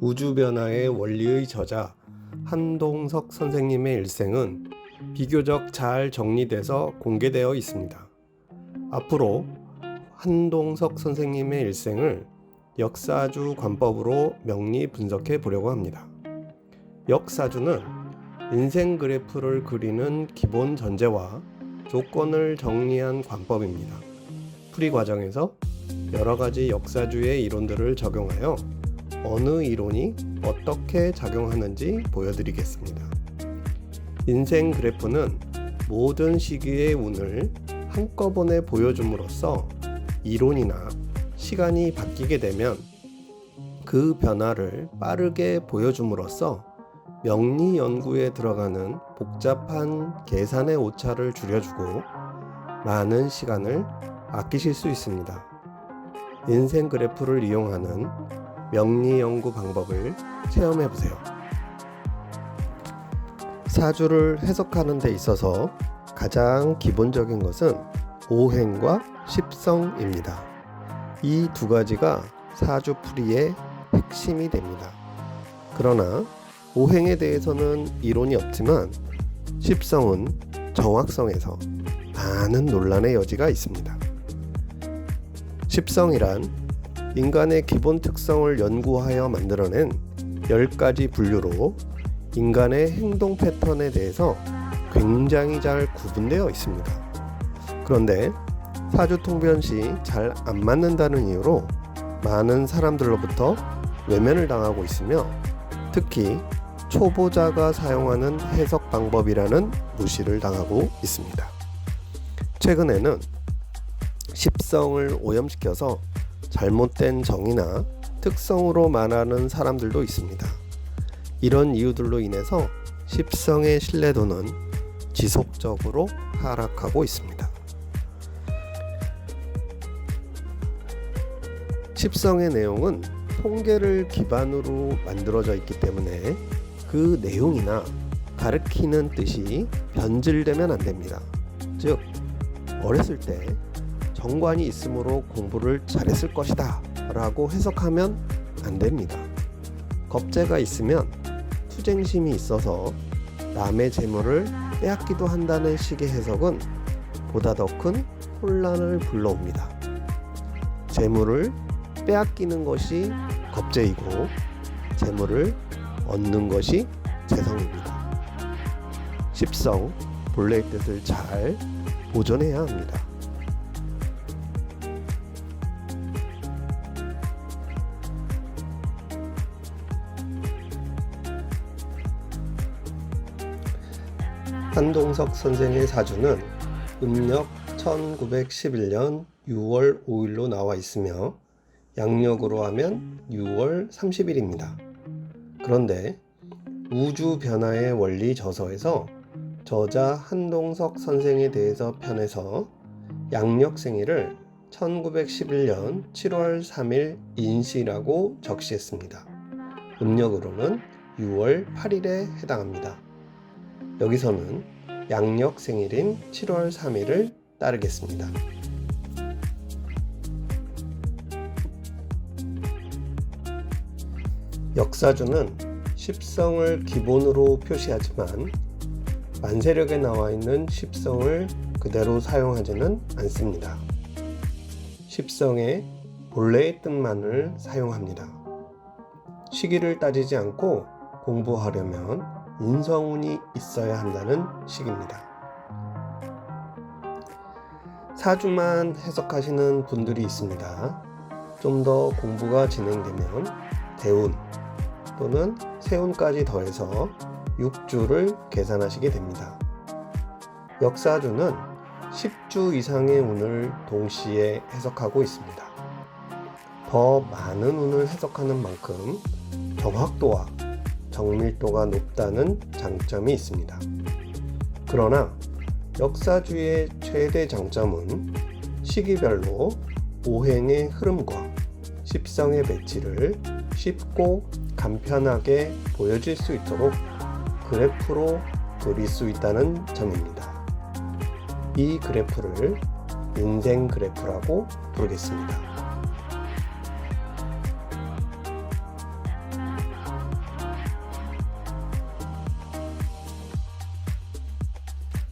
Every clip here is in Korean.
우주 변화의 원리의 저자 한동석 선생님의 일생은 비교적 잘 정리돼서 공개되어 있습니다. 앞으로 한동석 선생님의 일생을 역사주 관법으로 명리 분석해 보려고 합니다. 역사주는 인생 그래프를 그리는 기본 전제와 조건을 정리한 관법입니다. 풀이 과정에서 여러 가지 역사주의 이론들을 적용하여 어느 이론이 어떻게 작용하는지 보여드리겠습니다. 인생 그래프는 모든 시기의 운을 한꺼번에 보여줌으로써 이론이나 시간이 바뀌게 되면 그 변화를 빠르게 보여줌으로써 명리 연구에 들어가는 복잡한 계산의 오차를 줄여주고 많은 시간을 아끼실 수 있습니다. 인생 그래프를 이용하는 명리 연구 방법을 체험해 보세요. 사주를 해석하는 데 있어서 가장 기본적인 것은 오행과 십성입니다. 이 두 가지가 사주 풀이의 핵심이 됩니다. 그러나 오행에 대해서는 이론이 없지만 십성은 정확성에서 많은 논란의 여지가 있습니다. 십성이란 인간의 기본 특성을 연구하여 만들어낸 10가지 분류로 인간의 행동 패턴에 대해서 굉장히 잘 구분되어 있습니다. 그런데 사주 통변 시 잘 안 맞는다는 이유로 많은 사람들로부터 외면을 당하고 있으며 특히 초보자가 사용하는 해석 방법이라는 무시를 당하고 있습니다. 최근에는 십성을 오염시켜서 잘못된 정의나 특성으로 말하는 사람들도 있습니다. 이런 이유들로 인해서 십성의 신뢰도는 지속적으로 하락하고 있습니다. 십성의 내용은 통계를 기반으로 만들어져 있기 때문에 그 내용이나 가르키는 뜻이 변질되면 안 됩니다. 즉, 어렸을 때 정관이 있으므로 공부를 잘했을 것이다 라고 해석하면 안 됩니다. 겁재가 있으면 투쟁심이 있어서 남의 재물을 빼앗기도 한다는 식의 해석은 보다 더 큰 혼란을 불러옵니다. 재물을 빼앗기는 것이 겁재이고 재물을 얻는 것이 재성입니다. 십성 본래의 뜻을 잘 보존해야 합니다. 한동석 선생의 사주는 음력 1911년 6월 5일로 나와 있으며 양력으로 하면 6월 30일입니다. 그런데 우주 변화의 원리 저서에서 저자 한동석 선생에 대해서 편에서 양력 생일을 1911년 7월 3일 인시라고 적시했습니다. 음력으로는 6월 8일에 해당합니다. 여기서는 양력 생일인 7월 3일을 따르겠습니다. 역사주는 십성을 기본으로 표시하지만 만세력에 나와 있는 십성을 그대로 사용하지는 않습니다. 십성의 본래의 뜻만을 사용합니다. 시기를 따지지 않고 공부하려면 인성운이 있어야 한다는 식입니다. 사주만 해석하시는 분들이 있습니다. 좀 더 공부가 진행되면 대운 또는 세운까지 더해서 6주를 계산하시게 됩니다. 역사주는 10주 이상의 운을 동시에 해석하고 있습니다. 더 많은 운을 해석하는 만큼 정확도와 정밀도가 높다는 장점이 있습니다. 그러나 역사주의 최대 장점은 시기별로 오행의 흐름과 십성의 배치를 쉽고 간편하게 보여질 수 있도록 그래프로 그릴 수 있다는 점입니다. 이 그래프를 인생 그래프라고 부르겠습니다.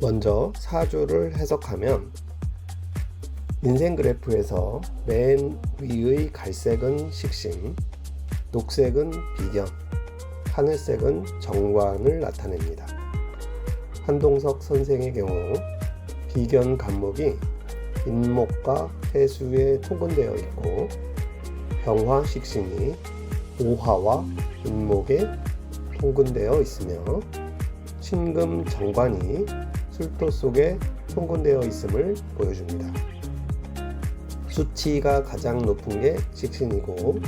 먼저 사주를 해석하면 인생 그래프에서 맨 위의 갈색은 식신, 녹색은 비견, 하늘색은 정관을 나타냅니다. 한동석 선생의 경우 비견 간목이 인목과 해수에 통근되어 있고 병화 식신이 오화와 인목에 통근되어 있으며 신금 정관이 술도 속에 통근되어 있음을 보여줍니다. 수치가 가장 높은 게 식신이고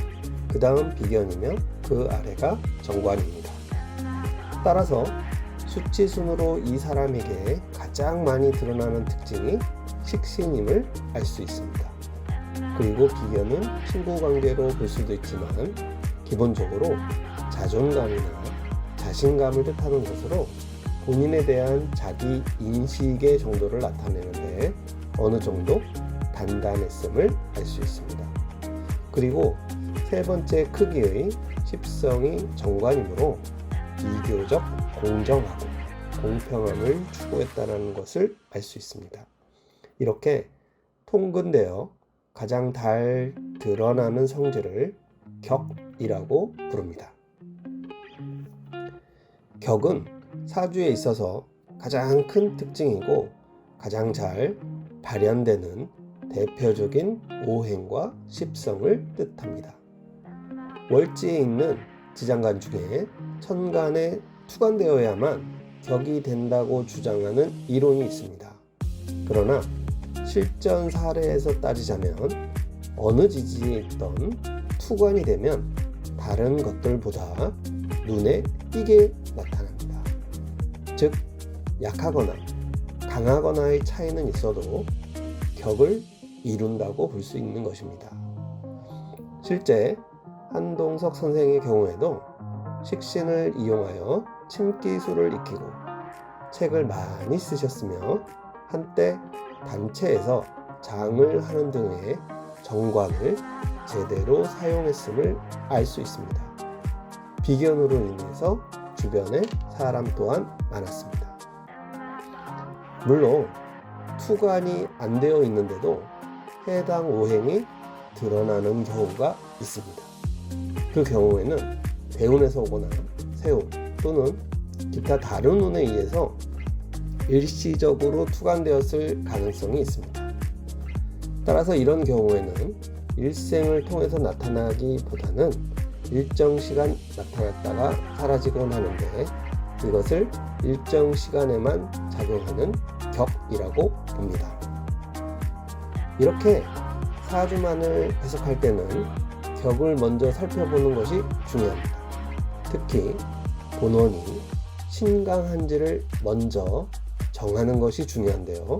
그 다음 비견이며 그 아래가 정관입니다. 따라서 수치 순으로 이 사람에게 가장 많이 드러나는 특징이 식신임을 알 수 있습니다. 그리고 비견은 친구 관계로 볼 수도 있지만 기본적으로 자존감이나 자신감을 뜻하는 것으로 본인에 대한 자기 인식의 정도를 나타내는데 어느 정도 단단했음을 알 수 있습니다. 그리고 세 번째 크기의 십성이 정관이므로 비교적 공정하고 공평함을 추구했다는 것을 알 수 있습니다. 이렇게 통근되어 가장 잘 드러나는 성질을 격이라고 부릅니다. 격은 사주에 있어서 가장 큰 특징이고 가장 잘 발현되는 대표적인 오행과 십성을 뜻합니다. 월지에 있는 지장간 중에 천간에 투간되어야만 격이 된다고 주장하는 이론이 있습니다. 그러나 실전 사례에서 따지자면 어느 지지에 있던 투관이 되면 다른 것들보다 눈에 띄게 나타납니다. 즉, 약하거나 강하거나의 차이는 있어도 격을 이룬다고 볼 수 있는 것입니다. 실제 한동석 선생의 경우에도 식신을 이용하여 침기술을 익히고 책을 많이 쓰셨으며 한때 단체에서 장을 하는 등의 정관을 제대로 사용했음을 알 수 있습니다. 비견으로 인해서 주변에 사람 또한 많았습니다. 물론 투관이 안 되어 있는데도 해당 오행이 드러나는 경우가 있습니다. 그 경우에는 대운에서 오거나 세운 또는 기타 다른 운에 의해서 일시적으로 투간되었을 가능성이 있습니다. 따라서 이런 경우에는 일생을 통해서 나타나기보다는 일정 시간 나타났다가 사라지곤 하는데 이것을 일정 시간에만 작용하는 격이라고 봅니다. 이렇게 사주만을 해석할 때는 격을 먼저 살펴보는 것이 중요합니다. 특히 본원이 신강한지를 먼저 정하는 것이 중요한데요.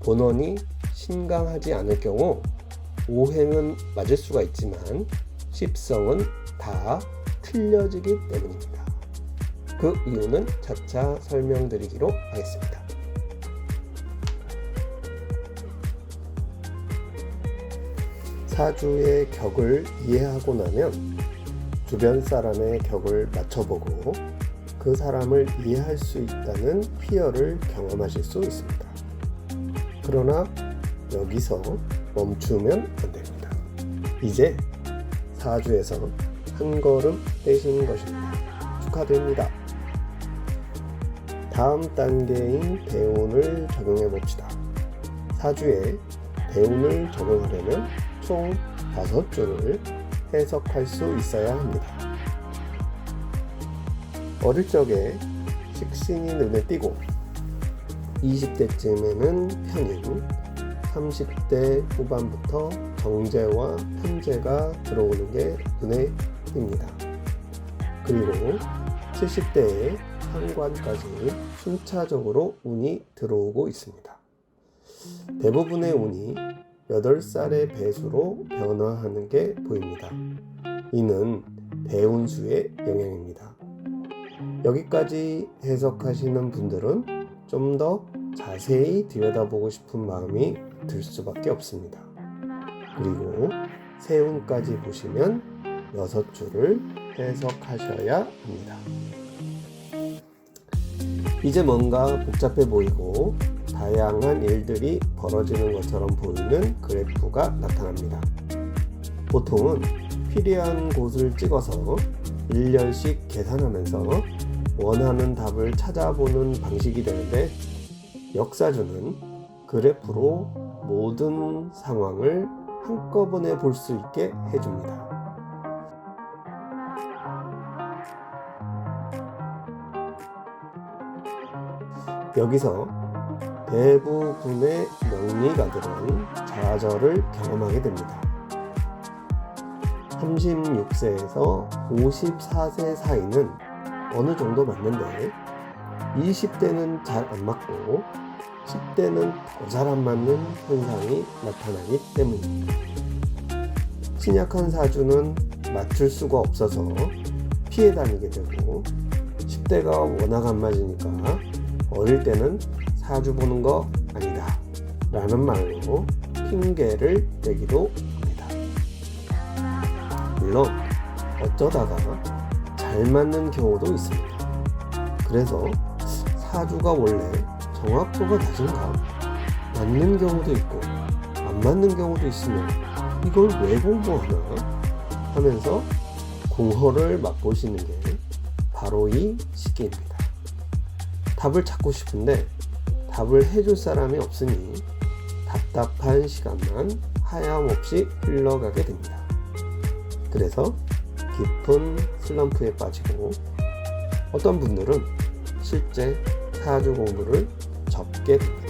본원이 신강하지 않을 경우 오행은 맞을 수가 있지만 십성은 다 틀려지기 때문입니다. 그 이유는 차차 설명드리기로 하겠습니다. 사주의 격을 이해하고 나면 주변 사람의 격을 맞춰보고 그 사람을 이해할 수 있다는 희열을 경험하실 수 있습니다. 그러나 여기서 멈추면 안 됩니다. 이제 사주에서 한 걸음 떼신 것입니다. 축하드립니다. 다음 단계인 대운을 적용해 봅시다. 사주에 대운을 적용하려면 총 5줄을 해석할 수 있어야 합니다. 어릴 적에 식신이 눈에 띄고 20대쯤에는 편인 30대 후반부터 정제와 편제가 들어오는 게 눈에 띕니다. 그리고 70대에 상관까지 순차적으로 운이 들어오고 있습니다. 대부분의 운이 8살의 배수로 변화하는 게 보입니다. 이는 대운수의 영향입니다. 여기까지 해석하시는 분들은 좀 더 자세히 들여다보고 싶은 마음이 들 수밖에 없습니다. 그리고 세운까지 보시면 여섯 줄을 해석하셔야 합니다. 이제 뭔가 복잡해 보이고 다양한 일들이 벌어지는 것처럼 보이는 그래프가 나타납니다. 보통은 필요한 곳을 찍어서 일렬씩 계산하면서 원하는 답을 찾아보는 방식이 되는데 역사주는 그래프로 모든 상황을 한꺼번에 볼 수 있게 해줍니다. 여기서 대부분의 명리가들은 좌절을 경험하게 됩니다. 36세에서 54세 사이는 어느 정도 맞는데 20대는 잘 안 맞고 10대는 더 잘 안 맞는 현상이 나타나기 때문입니다. 신약한 사주는 맞출 수가 없어서 피해 다니게 되고 10대가 워낙 안 맞으니까 어릴 때는 사주 보는 거 아니다 라는 말로 핑계를 대기도 합니다. 물론 어쩌다가 잘 맞는 경우도 있습니다. 그래서 사주가 원래 정확도가 낮은가 맞는 경우도 있고 안 맞는 경우도 있으면 이걸 왜 공부하나 하면서 공허를 맛보시는 게 바로 이 시기입니다. 답을 찾고 싶은데 답을 해줄 사람이 없으니 답답한 시간만 하염없이 흘러가게 됩니다. 그래서 깊은 슬럼프에 빠지고 어떤 분들은 실제 사주 공부를 접게 됩니다.